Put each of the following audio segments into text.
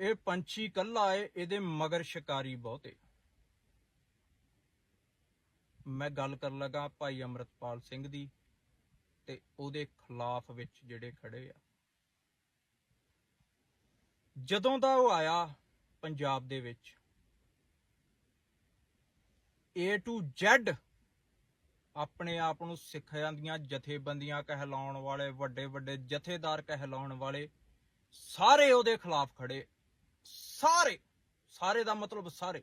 ਇਹ ਪੰਛੀ ਕੱਲਾ ਏ, ਇਹਦੇ ਮਗਰ ਸ਼ਿਕਾਰੀ ਬਹੁਤੇ। ਮੈਂ ਗੱਲ ਕਰਨ ਲੱਗਾ ਭਾਈ ਅਮਰਤਪਾਲ ਸਿੰਘ ਦੀ ਤੇ ਉਹਦੇ ਖਿਲਾਫ ਵਿੱਚ ਜਿਹੜੇ ਖੜੇ ਆ। ਜਦੋਂ ਦਾ ਉਹ ਆਇਆ ਪੰਜਾਬ ਦੇ ਵਿੱਚ, A to Z ਆਪਣੇ ਆਪ ਨੂੰ ਸਿੱਖਾਂ ਦੀਆਂ ਜਥੇਬੰਦੀਆਂ ਕਹਿਲਾਉਣ ਵਾਲੇ ਵੱਡੇ ਵੱਡੇ ਜਥੇਦਾਰ ਕਹਿਲਾਉਣ ਵਾਲੇ ਸਾਰੇ ਉਹਦੇ ਖਿਲਾਫ ਖੜੇ। ਸਾਰੇ ਸਾਰੇ ਦਾ ਮਤਲਬ ਸਾਰੇ।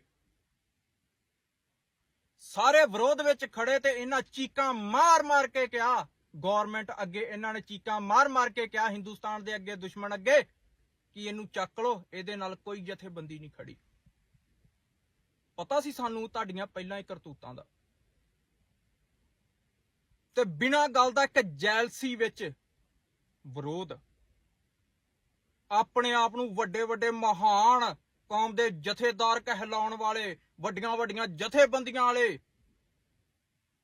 ਸਾਰੇ ਵਿਰੋਧ ਵਿੱਚ ਖੜੇ ਤੇ ਇਹਨਾਂ ਚੀਕਾਂ ਮਾਰ-ਮਾਰ ਕੇ ਕਿਹਾ ਗਵਰਨਮੈਂਟ ਅੱਗੇ ਇਹਨਾਂ ਨੇ ਚੀਕਾਂ ਮਾਰ-ਮਾਰ ਕੇ ਕਿਹਾ, ਹਿੰਦੁਸਤਾਨ ਦੇ ਅੱਗੇ ਦੁਸ਼ਮਣ ਅੱਗੇ, ਕਿ ਇਹਨੂੰ ਚੱਕ ਲੋ ਇਹਦੇ ਨਾਲ ਕੋਈ ਜਥੇਬੰਦੀ ਨਹੀਂ ਖੜੀ। ਪਤਾ ਸੀ ਸਾਨੂੰ ਤੁਹਾਡੀਆਂ ਪਹਿਲਾਂ ਹੀ ਕਰਤੂਤਾਂ ਦਾ। ਤੇ ਬਿਨਾਂ ਗੱਲ ਦਾ ਇੱਕ ਜੈਲਸੀ ਵਿੱਚ ਵਿਰੋਧ ਆਪਣੇ ਆਪ ਨੂੰ ਵੱਡੇ ਵੱਡੇ ਮਹਾਨ ਕੌਮ ਦੇ ਜਥੇਦਾਰ ਕਹਿਲਾਉਣ ਵਾਲੇ, ਵੱਡੀਆਂ ਵੱਡੀਆਂ ਜਥੇਬੰਦੀਆਂ ਵਾਲੇ,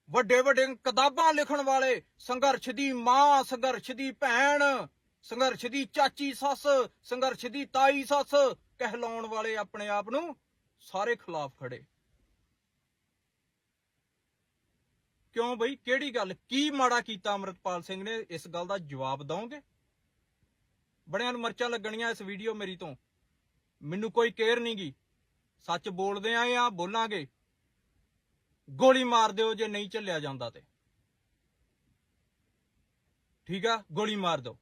ਵੱਡੇ ਵੱਡੇ ਕਿਤਾਬਾਂ ਲਿਖਣ ਵਾਲੇ, ਸੰਘਰਸ਼ ਦੀ ਮਾਂ, ਸੰਘਰਸ਼ ਦੀ ਭੈਣ, ਸੰਘਰਸ਼ ਦੀ ਚਾਚੀ ਸੱਸ, ਸੰਘਰਸ਼ ਦੀ ਤਾਈ ਸੱਸ ਕਹਿਲਾਉਣ ਵਾਲੇ ਆਪਣੇ ਆਪ ਨੂੰ ਸਾਰੇ ਖਿਲਾਫ ਖੜੇ। ਕਿਉਂ ਬਈ? ਕਿਹੜੀ ਗੱਲ? ਕੀ ਮਾੜਾ ਕੀਤਾ ਅਮਰਤਪਾਲ ਸਿੰਘ ਨੇ? ਇਸ ਗੱਲ ਦਾ ਜਵਾਬ ਦਵੋਗੇ? ਬੜਿਆਂ ਨੂੰ ਮਰਚਾਂ ਲੱਗਣੀਆਂ ਇਸ ਵੀਡੀਓ ਮੇਰੀ ਤੋਂ। ਮੈਨੂੰ ਕੋਈ ਕੇਅਰ ਨਹੀਂ ਨਹੀਂਗੀ ਸੱਚ ਬੋਲਦੇ ਆਂ ਆ ਬੋਲਾਂਗੇ? ਗੋਲੀ ਮਾਰ ਦਿਓ ਜੇ ਨਹੀਂ ਚੱਲਿਆ ਜਾਂਦਾ ਤੇ। ਠੀਕ ਆ? ਗੋਲੀ ਮਾਰ ਦਿਓ।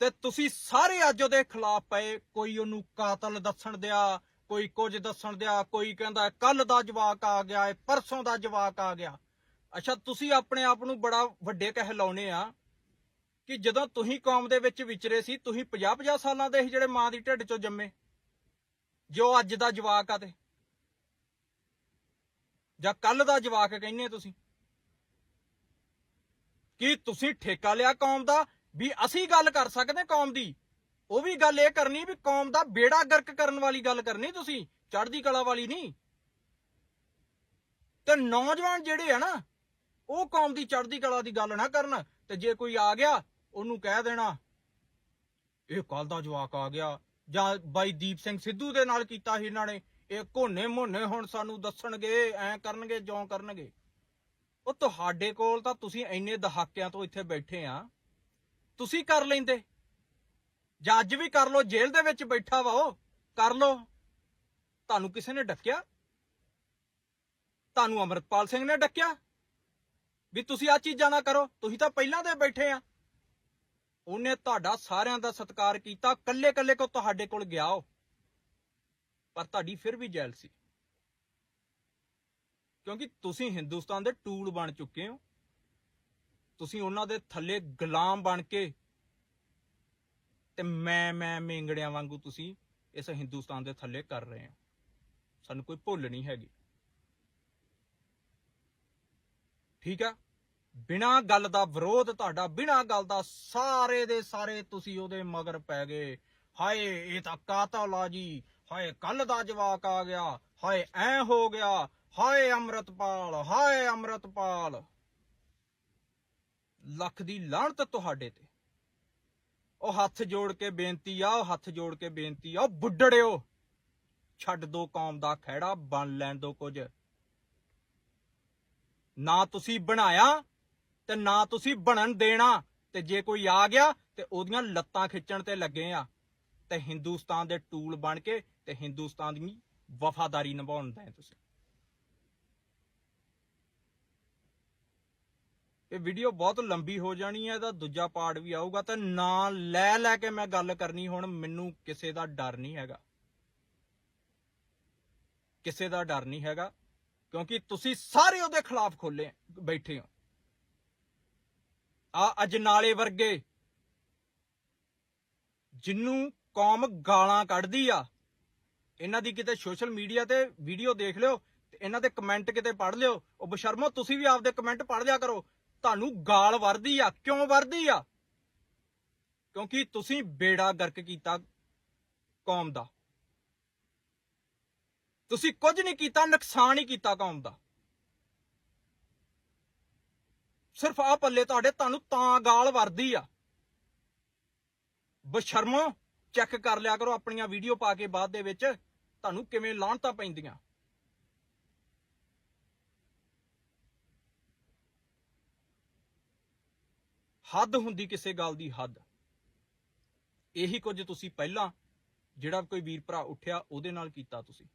ਤੇ ਤੁਸੀਂ ਸਾਰੇ ਅੱਜ ਉਹਦੇ ਖਿਲਾਫ ਪਏ। ਕੋਈ ਉਹਨੂੰ ਕਾਤਲ ਦੱਸਣ ਦਿਆ, ਕੋਈ ਕੁਝ ਦੱਸਣ ਦਿਆ, ਕੋਈ ਕਹਿੰਦਾ ਕੱਲ ਦਾ ਜਵਾਕ ਆ ਗਿਆ ਏ ਪਰਸੋਂ ਦਾ ਜਵਾਕ ਆ ਗਿਆ। ਅੱਛਾ, ਤੁਸੀਂ ਆਪਣੇ ਆਪ ਨੂੰ ਬੜਾ ਵੱਡੇ ਕਹਿ ਕਹਿਲਾਉਨੇ ਆ। ਕਿ ਜਦੋਂ ਤੁਸੀਂ ਕੌਮ ਦੇ ਵਿੱਚ ਵਿਚਰੇ ਸੀ, ਤੁਸੀਂ 50-50 ਸਾਲਾਂ ਦੇ ਸੀ ਜਿਹੜੇ ਮਾਂ ਦੀ ਢਿੱਡ ਚੋਂ ਜੰਮੇ। ਜੋ ਅੱਜ ਦਾ ਜਵਾਕ ਆ ਤੇ। ਜਾਂ ਕੱਲ ਦਾ ਜਵਾਕ ਕਹਿੰਨੇ ਤੁਸੀਂ। ਕਿ ਤੁਸੀਂ ਠੇਕਾ ਲਿਆ ਕੌਮ ਦਾ, ਵੀ ਅਸੀਂ ਗੱਲ ਕਰ ਸਕਦੇ ਕੌਮ ਦੀ। ਉਹ ਵੀ ਗੱਲ ਇਹ ਕਰਨੀ ਵੀ ਕੌਮ ਦਾ ਬੇੜਾ ਗਰਕ ਕਰਨ ਵਾਲੀ ਗੱਲ ਕਰਨੀ ਤੁਸੀਂ। ਚੜ੍ਹਦੀ ਕਲਾ ਵਾਲੀ ਨਹੀਂ। ਤੇ ਨੌਜਵਾਨ ਜਿਹੜੇ ਆ ਨਾ, ਉਹ ਕੌਮ ਦੀ ਚੜ੍ਹਦੀ ਕਲਾ ਦੀ ਗੱਲ ਨਾ ਕਰਨ। ਤੇ ਜੇ ਕੋਈ ਆ ਗਿਆ ਉਹਨੂੰ ਕਹਿ ਦੇਣਾ। ਇਹ ਕੱਲ ਦਾ ਜਵਾਕ ਆ ਗਿਆ। ਜਾਂ ਬਾਈ ਦੀਪ ਸਿੰਘ ਸਿੱਧੂ ਦੇ ਨਾਲ ਕੀਤਾ ਸੀ ਇਹਨਾਂ ਨੇ। ਇਹ ਕੋਨੇ ਮੋਨੇ ਹੁਣ ਸਾਨੂੰ ਦੱਸਣਗੇ, ਐ ਕਰਨਗੇ ਜੋ ਕਰਨਗੇ। ਉਹ ਤੁਹਾਡੇ ਕੋਲ ਤਾਂ ਤੁਸੀਂ ਇੰਨੇ ਦਹਾਕਿਆਂ ਤੋਂ ਇੱਥੇ ਬੈਠੇ ਆ। ਤੁਸੀਂ ਕਰ ਲੈਂਦੇ। ਜਾਂ ਅੱਜ ਵੀ ਕਰ ਲੋ ਜੇਲ੍ਹ ਦੇ ਵਿੱਚ ਬੈਠਾ ਵਾ ਉਹ। ਕਰ ਲੋ ਤੁਹਾਨੂੰ ਕਿਸੇ ਨੇ ਡੱਕਿਆ? ਤੁਹਾਨੂੰ ਅਮਰਤਪਾਲ ਸਿੰਘ ਨੇ ਡੱਕਿਆ? ਵੀ ਤੁਸੀਂ ਆ ਚੀਜ਼ਾਂ ਨਾ ਕਰੋ। ਤੁਸੀਂ ਤਾਂ ਪਹਿਲਾਂ ਦੇ ਬੈਠੇ ਆ। ਉਹਨੇ ਤੁਹਾਡਾ ਸਾਰਿਆਂ ਦਾ ਸਤਿਕਾਰ ਕੀਤਾ ਕੱਲੇ ਕੱਲੇ ਕੋ ਤੁਹਾਡੇ ਕੋਲ ਗਿਆ ਉਹ। ਪਰ ਤੁਹਾਡੀ ਫਿਰ ਵੀ ਜੈਲ ਸੀ। ਕਿਉਂਕਿ ਤੁਸੀਂ ਹਿੰਦੁਸਤਾਨ ਦੇ ਟੂਲ ਬਣ ਚੁੱਕੇ ਹੋ। ਤੁਸੀਂ ਉਹਨਾਂ ਦੇ ਥੱਲੇ ਗੁਲਾਮ ਬਣ ਕੇ ਤੇ ਮੈਂ ਮੈਂ ਮੇਂਗੜਿਆਂ ਵਾਂਗੂ ਤੁਸੀਂ ਇਸ ਹਿੰਦੁਸਤਾਨ ਦੇ ਥੱਲੇ ਕਰ ਰਹੇ ਹੋ। ਸਾਨੂੰ ਕੋਈ ਭੁੱਲ ਨਹੀਂ ਹੈਗੀ। ਠੀਕ ਆ? ਬਿਨਾ ਗੱਲ ਦਾ ਵਿਰੋਧ ਤੁਹਾਡਾ, ਬਿਨਾਂ ਗੱਲ ਦਾ ਸਾਰੇ ਦੇ ਸਾਰੇ ਤੁਸੀਂ ਉਹਦੇ ਮਗਰ ਪੈ ਗਏ। ਹਾਏ, ਇਹ ਤਾਂ ਕਾਤਲ ਆ ਜੀ। ਹਾਏ ਕੱਲ ਦਾ ਜਵਾਕ ਆ ਗਿਆ। ਹਾਏ, ਐ ਹੋ ਗਿਆ। ਹਾਏ, ਅੰਮ੍ਰਿਤਪਾਲ ਹਾਏ, ਅੰਮ੍ਰਿਤਪਾਲ। ਲੱਖ ਦੀ ਲਾਹਣਤ ਤੁਹਾਡੇ ਤੇ। ਉਹ ਹੱਥ ਜੋੜ ਕੇ ਬੇਨਤੀ ਆ, ਉਹ ਹੱਥ ਜੋੜ ਕੇ ਬੇਨਤੀ ਆ, ਉਹ ਬੁੱਢੜਿਓ। ਛੱਡ ਦੋ ਕੌਮ ਦਾ ਖਹਿੜਾ, ਬਣ ਲੈਣ ਦੋ ਕੁਝ। ਨਾ ਤੁਸੀਂ ਬਣਾਇਆ ਤੇ ਨਾ ਤੁਸੀਂ ਬਣਨ ਦੇਣਾ। ਤੇ ਜੇ ਕੋਈ ਆ ਗਿਆ, ਤੇ ਉਹਦੀਆਂ ਲੱਤਾਂ ਖਿੱਚਣ ਤੇ ਲੱਗੇ ਆ। ਤੇ ਹਿੰਦੁਸਤਾਨ ਦੇ ਟੂਲ ਬਣ ਕੇ ਤੇ ਹਿੰਦੁਸਤਾਨ ਦੀ ਵਫਾਦਾਰੀ ਨਿਭਾਉਣ ਦੇ ਤੁਸੀਂ। ਇਹ ਵੀਡੀਓ ਬਹੁਤ ਲੰਬੀ ਹੋ ਜਾਣੀ ਹੈ ਇਹਦਾ ਦੂਜਾ ਪਾਰਟ ਵੀ ਆਊਗਾ। ਤੇ ਨਾ ਲੈ ਲੈ ਕੇ ਮੈਂ ਗੱਲ ਕਰਨੀ, ਹੁਣ ਮੈਨੂੰ ਕਿਸੇ ਦਾ ਡਰ ਨਹੀਂ ਹੈਗਾ। ਕਿਸੇ ਦਾ ਡਰ ਨਹੀਂ ਹੈਗਾ, ਕਿਉਂਕਿ ਤੁਸੀਂ ਸਾਰੇ ਉਹਦੇ ਖਿਲਾਫ ਖੋਲੇ, ਬੈਠੇ ਹੋ। ਆ ਅਜਨਾਲੇ ਵਰਗੇ। ਜਿੰਨੂੰ ਕੌਮ ਗਾਲਾਂ ਕੱਢਦੀ ਆ। ਇਹਨਾਂ ਦੀ ਕਿਤੇ ਸੋਸ਼ਲ ਮੀਡੀਆ ਤੇ ਵੀਡੀਓ ਦੇਖ ਲਿਓ ਤੇ ਇਹਨਾਂ ਦੇ ਕਮੈਂਟ ਕਿਤੇ ਪੜ੍ਹ ਲਿਓ। ਉਹ ਬਸ਼ਰਮੋ, ਤੁਸੀਂ ਵੀ ਆਪਦੇ ਕਮੈਂਟ ਪੜ੍ਹ ਲਿਆ ਕਰੋ। ਤੁਹਾਨੂੰ ਗਾਲ ਵਰਦੀ ਆ। ਕਿਉਂ ਵਰਦੀ ਆ? ਕਿਉਂਕਿ ਤੁਸੀਂ ਬੇੜਾ ਗਰਕ ਕੀਤਾ ਕੌਮ ਦਾ। ਤੁਸੀਂ ਕੁਝ ਨਹੀਂ ਕੀਤਾ, ਨੁਕਸਾਨ ਹੀ ਕੀਤਾ ਕੌਮ ਦਾ। ਸਿਰਫ ਆ ਪੱਲੇ ਤੁਹਾਡੇ, ਤੁਹਾਨੂੰ ਤਾਂ ਗਾਲ ਵਰਦੀ ਆ। ਬਸ਼ਰਮੋ ਚੈੱਕ ਕਰ ਲਿਆ ਕਰੋ ਆਪਣੀਆਂ ਵੀਡੀਓ ਪਾ ਕੇ ਬਾਅਦ ਦੇ ਵਿੱਚ, ਤੁਹਾਨੂੰ ਕਿਵੇਂ ਲਾਹਣਤਾਂ ਪੈਂਦੀਆਂ। ਹੱਦ ਹੁੰਦੀ ਕਿਸੇ ਗੱਲ ਦੀ, ਹੱਦ। ਇਹੀ ਕੁਝ ਤੁਸੀਂ ਪਹਿਲਾਂ, ਜਿਹੜਾ ਕੋਈ ਵੀਰ ਭਰਾ ਉੱਠਿਆ, ਉਹਦੇ ਨਾਲ ਕੀਤਾ ਤੁਸੀਂ।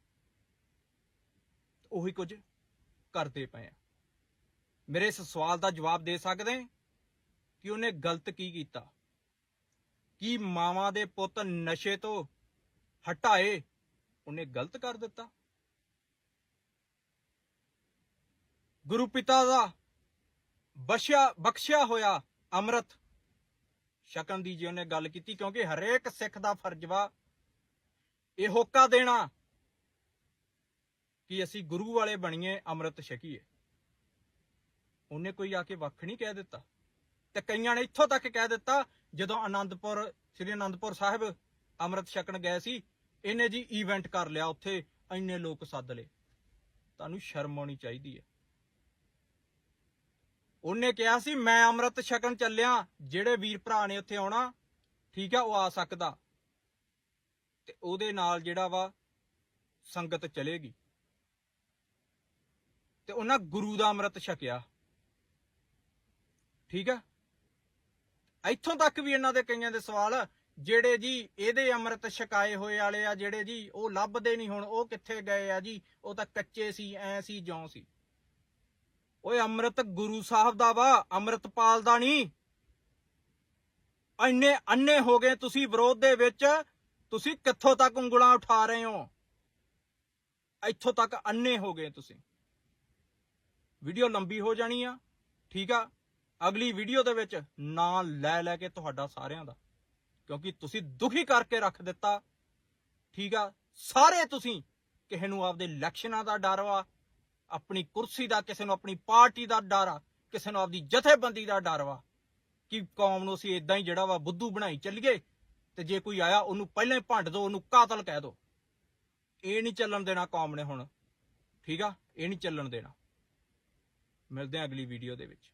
ਉਹੀ ਕੁਝ ਕਰਦੇ ਪਏ ਆ। ਮੇਰੇ ਇਸ ਸਵਾਲ ਦਾ ਜਵਾਬ ਦੇ ਸਕਦੇ ਕਿ ਉਹਨੇ ਗਲਤ ਕੀ ਕੀਤਾ? ਕੀ ਮਾਵਾਂ ਦੇ ਪੁੱਤ ਨਸ਼ੇ ਤੋਂ ਹਟਾਏ ਉਹਨੇ ਗਲਤ ਕਰ ਦਿੱਤਾ? ਗੁਰੂ ਪਿਤਾ ਦਾ ਬਖਸ਼ਿਆ ਬਖਸ਼ਿਆ ਹੋਇਆ ਅੰਮ੍ਰਿਤ ਛਕਣ ਦੀ ਜੀ ਉਹਨੇ ਗੱਲ ਕੀਤੀ, ਕਿਉਂਕਿ ਹਰੇਕ ਸਿੱਖ ਦਾ ਫਰਜ਼ ਵਾ ਇਹ ਹੋਕਾ ਦੇਣਾ ਕਿ ਅਸੀਂ ਗੁਰੂ ਵਾਲੇ ਬਣੀਏ, ਅੰਮ੍ਰਿਤ ਛਕੀਏ। ਉਹਨੇ ਕੋਈ ਆ ਕੇ ਵੱਖ ਨਹੀਂ ਕਹਿ ਦਿੱਤਾ। ਤੇ ਕਈਆਂ ਨੇ ਇੱਥੋਂ ਤੱਕ ਕਹਿ ਦਿੱਤਾ, ਜਦੋਂ ਆਨੰਦਪੁਰ ਸ੍ਰੀ ਆਨੰਦਪੁਰ ਸਾਹਿਬ ਅੰਮ੍ਰਿਤ ਛਕਣ ਗਏ ਸੀ, ਇਹਨੇ ਜੀ ਇਵੈਂਟ ਕਰ ਲਿਆ ਉੱਥੇ, ਇੰਨੇ ਲੋਕ ਸੱਦ ਲਏ। ਤੁਹਾਨੂੰ ਸ਼ਰਮ ਆਉਣੀ ਚਾਹੀਦੀ ਹੈ। ਉਹਨੇ ਕਿਹਾ ਸੀ, ਮੈਂ ਅੰਮ੍ਰਿਤ ਛਕਣ ਚੱਲਿਆ, ਜਿਹੜੇ ਵੀਰ ਭਰਾ ਨੇ ਉੱਥੇ ਆਉਣਾ, ਠੀਕ ਆ, ਉਹ ਆ ਸਕਦਾ। ਤੇ ਉਹਦੇ ਨਾਲ ਜਿਹੜਾ ਵਾ, ਸੰਗਤ ਚਲੇਗੀ। ਤੇ ਉਹਨਾਂ ਗੁਰੂ ਦਾ ਅੰਮ੍ਰਿਤ ਛਕਿਆ। ਠੀਕ ਆ? ਇੱਥੋਂ ਤੱਕ ਵੀ ਇਹਨਾਂ ਦੇ ਕਈਆਂ ਦੇ ਸਵਾਲ, ਜਿਹੜੇ ਜੀ ਇਹਦੇ ਅੰਮ੍ਰਿਤ ਛਕਾਏ ਹੋਏ ਵਾਲੇ ਆ, ਜਿਹੜੇ ਜੀ ਉਹ ਲੱਭਦੇ ਨਹੀਂ ਹੁਣ, ਉਹ ਕਿੱਥੇ ਗਏ ਆ ਜੀ? ਉਹ ਤਾਂ ਕੱਚੇ ਸੀ, ਐ ਸੀ, ਜਿਉਂ ਸੀ। ਓਏ ਅੰਮ੍ਰਿਤ ਗੁਰੂ ਸਾਹਿਬ ਦਾ ਵਾ, ਅੰਮ੍ਰਿਤਪਾਲ ਦਾ ਨਹੀਂ। ਇੰਨੇ ਅੰਨੇ ਹੋ ਗਏ ਤੁਸੀਂ ਵਿਰੋਧ ਦੇ ਵਿੱਚ, ਤੁਸੀਂ ਕਿੱਥੋਂ ਤੱਕ ਉਂਗਲਾਂ ਉਠਾ ਰਹੇ ਹੋ? ਇੱਥੋਂ ਤੱਕ ਅੰਨੇ ਹੋ ਗਏ ਤੁਸੀਂ। ਵੀਡੀਓ ਲੰਬੀ ਹੋ ਜਾਣੀ ਆ, ਠੀਕ ਆ? ਅਗਲੀ ਵੀਡੀਓ ਦੇ ਵਿੱਚ ਨਾਂ ਲੈ ਲੈ ਕੇ ਤੁਹਾਡਾ ਸਾਰਿਆਂ ਦਾ। ਕਿਉਂਕਿ ਤੁਸੀਂ ਦੁਖੀ ਕਰਕੇ ਰੱਖ ਦਿੱਤਾ। ਠੀਕ ਆ? ਸਾਰੇ ਤੁਸੀਂ ਕਿਸੇ ਨੂੰ ਆਪਦੇ ਇਲੈਕਸ਼ਨਾਂ ਦਾ ਡਰ ਵਾ, ਆਪਣੀ ਕੁਰਸੀ ਦਾ ਕਿਸੇ ਨੂੰ, ਆਪਣੀ ਪਾਰਟੀ ਦਾ ਡਰ ਆ, ਕਿਸੇ ਨੂੰ ਆਪਦੀ ਜਥੇਬੰਦੀ ਦਾ ਡਰ ਵਾ ਕਿ ਕੌਮ ਨੂੰ ਅਸੀਂ ਇਦਾਂ ਹੀ ਜਿਹੜਾ ਵਾ ਬੁੱਧੂ ਬਣਾਈ ਚੱਲੀਏ ਤੇ ਜੇ ਕੋਈ ਆਇਆ ਉਹਨੂੰ ਪਹਿਲਾਂ ਹੀ ਭੰਡ ਦੋ, ਉਹਨੂੰ ਕਾਤਲ ਕਹਿ ਦੋ। ਇਹ ਨਹੀਂ ਚੱਲਣ ਦੇਣਾ ਕੌਮ ਨੇ ਹੁਣ। ਠੀਕ ਆ? ਇਹ ਨਹੀਂ ਚੱਲਣ ਦੇਣਾ। ਮਿਲਦੇ ਆ ਅਗਲੀ ਵੀਡੀਓ ਦੇ ਵਿੱਚ।